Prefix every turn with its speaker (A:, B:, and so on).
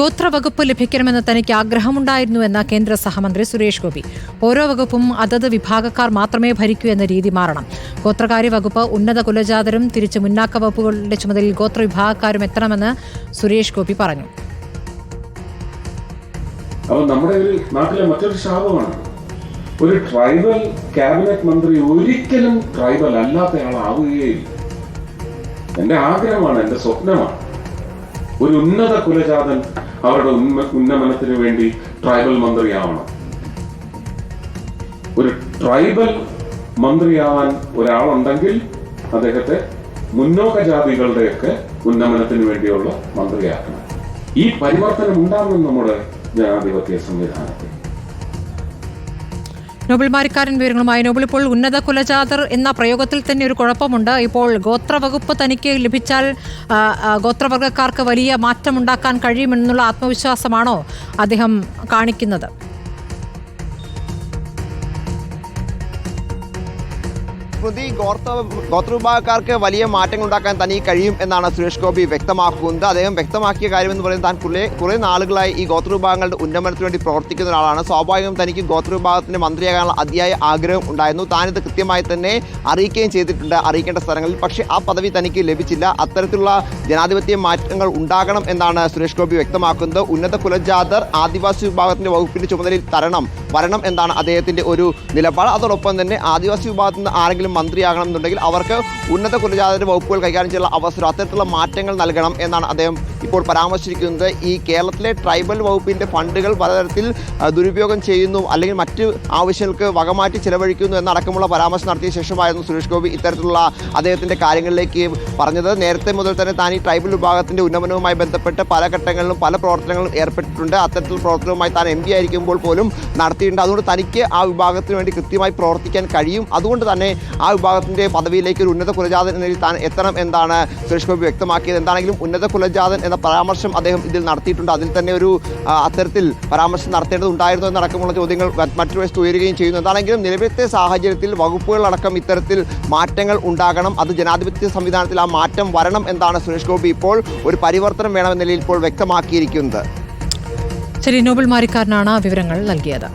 A: ഗോത്രവകുപ്പ് ലഭിക്കണമെന്ന് തനിക്ക് ആഗ്രഹമുണ്ടായിരുന്നുവെന്ന കേന്ദ്ര സഹമന്ത്രി സുരേഷ് ഗോപി. ഓരോ വകുപ്പും അതത് വിഭാഗക്കാർ മാത്രമേ ഭരിക്കൂ എന്ന രീതി മാറണം. ഗോത്രകാര്യ വകുപ്പ് ഉന്നത കുലജാതരും തിരിച്ച് മുന്നാക്ക വകുപ്പുകളുടെ ചുമതലയിൽ ഗോത്രവിഭാഗക്കാരും എത്തണമെന്ന് സുരേഷ് ഗോപി പറഞ്ഞു.
B: അപ്പൊ നമ്മുടെ ഒരു നാട്ടിലെ മറ്റൊരു ശാപമാണ്. ഒരു ട്രൈബൽ ക്യാബിനറ്റ് മന്ത്രി ഒരിക്കലും ട്രൈബൽ അല്ലാത്തയാളാവുകയില്ല. എന്റെ ആഗ്രഹമാണ് എന്റെ സ്വപ്നമാണ്. ഒരു ഉന്നത കുലജാതൻ അവരുടെ ഉന്നമനത്തിന് വേണ്ടി ട്രൈബൽ മന്ത്രിയാവണം. ഒരു ട്രൈബൽ മന്ത്രിയാവാൻ ഒരാളുണ്ടെങ്കിൽ അദ്ദേഹത്തെ മുന്നോക്ക ജാതികളുടെയൊക്കെ ഉന്നമനത്തിന് വേണ്ടിയുള്ള മന്ത്രിയാക്കണം. ഈ പരിവർത്തനം ഉണ്ടാകും നമ്മുടെ ജനാധിപത്യ സംവിധാനത്തിൽ.
A: നോബിൾ മാരിക്കാരൻ വിവരങ്ങളുമായി നോബിൾ ഇപ്പോൾ ഉന്നത കുലജാതർ എന്ന പ്രയോഗത്തിൽ തന്നെ ഒരു കുഴപ്പമുണ്ട്. ഇപ്പോൾ ഗോത്രവകുപ്പ് തനിക്ക് ലഭിച്ചാൽ ഗോത്രവർഗക്കാർക്ക് വലിയ മാറ്റമുണ്ടാക്കാൻ കഴിയുമെന്നുള്ള ആത്മവിശ്വാസമാണോ അദ്ദേഹം കാണിക്കുന്നത്?
C: സ്മൃതി ഗോത്ര ഗോത്രവിഭാഗക്കാർക്ക് വലിയ മാറ്റങ്ങൾ ഉണ്ടാക്കാൻ തനിക്ക് കഴിയും എന്നാണ് സുരേഷ് ഗോപി വ്യക്തമാക്കുന്നത്. അദ്ദേഹം വ്യക്തമാക്കിയ കാര്യം എന്ന് പറയുന്നത് താൻ കുറേ കുറേ നാളുകളായി ഈ ഗോത്രവിഭാഗങ്ങളുടെ ഉന്നമനത്തിന് വേണ്ടി പ്രവർത്തിക്കുന്ന ഒരാളാണ്. സ്വാഭാവികം തനിക്ക് ഗോത്രവിഭാഗത്തിന്റെ മന്ത്രിയാകാനുള്ള അതിയായ ആഗ്രഹം ഉണ്ടായിരുന്നു. താനിത് കൃത്യമായി തന്നെ അറിയിക്കുകയും ചെയ്തിട്ടുണ്ട് അറിയിക്കേണ്ട സ്ഥലങ്ങളിൽ. പക്ഷേ ആ പദവി തനിക്ക് ലഭിച്ചില്ല. അത്തരത്തിലുള്ള ജനാധിപത്യ മാറ്റങ്ങൾ ഉണ്ടാകണം എന്നാണ് സുരേഷ് ഗോപി വ്യക്തമാക്കുന്നത്. ഉന്നത കുലജാതർ ആദിവാസി വിഭാഗത്തിന്റെ വകുപ്പിന്റെ ചുമതലയിൽ തരണം വരണം എന്നാണ് അദ്ദേഹത്തിന്റെ ഒരു നിലപാട്. അതോടൊപ്പം തന്നെ ആദിവാസി വിഭാഗത്തിൽ നിന്ന് ആരെങ്കിലും മന്ത്രിയാകണം എന്നുണ്ടെങ്കിൽ അവർക്ക് ഉന്നത കുലജാതര വകുപ്പുകൾ കൈകാര്യം ചെയ്യാനുള്ള അവസരം അത്തരത്തിലുള്ള മാറ്റങ്ങൾ നൽകണം എന്നാണ് അദ്ദേഹം ഇപ്പോൾ പരാമർശിച്ചിരിക്കുന്നത് ഈ കേരളത്തിലെ ട്രൈബൽ വകുപ്പിന്റെ ഫണ്ടുകൾ പലതരത്തിൽ ദുരുപയോഗം ചെയ്യുന്നു അല്ലെങ്കിൽ മറ്റ് ആവശ്യങ്ങൾക്ക് വകമാറ്റി ചെലവഴിക്കുന്നു എന്നടക്കമുള്ള പരാമർശം നടത്തിയ ശേഷമായിരുന്നു സുരേഷ് ഗോപി ഇത്തരത്തിലുള്ള അദ്ദേഹത്തിന്റെ കാര്യങ്ങളിലേക്ക് പറഞ്ഞത്. നേരത്തെ മുതൽ തന്നെ താൻ ഈ ട്രൈബൽ വിഭാഗത്തിന്റെ ഉന്നമനവുമായി ബന്ധപ്പെട്ട് പല ഘട്ടങ്ങളിലും പല പ്രവർത്തനങ്ങളും ഏർപ്പെട്ടിട്ടുണ്ട്. അത്തരത്തിലുള്ള പ്രവർത്തനവുമായി താൻ എം പി ആയിരിക്കുമ്പോൾ പോലും നടത്തിയിട്ടുണ്ട്. അതുകൊണ്ട് തനിക്ക് ആ വിഭാഗത്തിന് വേണ്ടി കൃത്യമായി പ്രവർത്തിക്കാൻ കഴിയും. അതുകൊണ്ട് തന്നെ ആ വിഭാഗത്തിന്റെ പദവിയിലേക്ക് ഒരു ഉന്നത കുലജാതൻ എന്ന നിലയിൽ താൻ എത്തണം എന്നാണ് സുരേഷ് ഗോപി വ്യക്തമാക്കിയത്. എന്താണെങ്കിലും ഉന്നത കുലജാതൻ എന്ന പരാമർശം അദ്ദേഹം ഇതിൽ നടത്തിയിട്ടുണ്ട്. അതിൽ തന്നെ ഒരു അത്തരത്തിൽ പരാമർശം നടത്തേണ്ടതുണ്ടായിരുന്നു എന്നടക്കമുള്ള ചോദ്യങ്ങൾ മറ്റു മറ്റൊരു വശത്ത് ഉയരുകയും ചെയ്യുന്നു. എന്താണെങ്കിലും നിലവിലത്തെ സാഹചര്യത്തിൽ വകുപ്പുകളടക്കം ഇത്തരത്തിൽ മാറ്റങ്ങൾ ഉണ്ടാകണം. അത് ജനാധിപത്യ സംവിധാനത്തിൽ ആ മാറ്റം വരണം എന്നാണ് സുരേഷ് ഗോപി ഇപ്പോൾ ഒരു പരിവർത്തനം വേണമെന്ന നിലയിൽ ഇപ്പോൾ വ്യക്തമാക്കിയിരിക്കുന്നത്.
A: ശരി നോബൽ മാരിക്കാരനാണ് വിവരങ്ങൾ നൽകിയത്.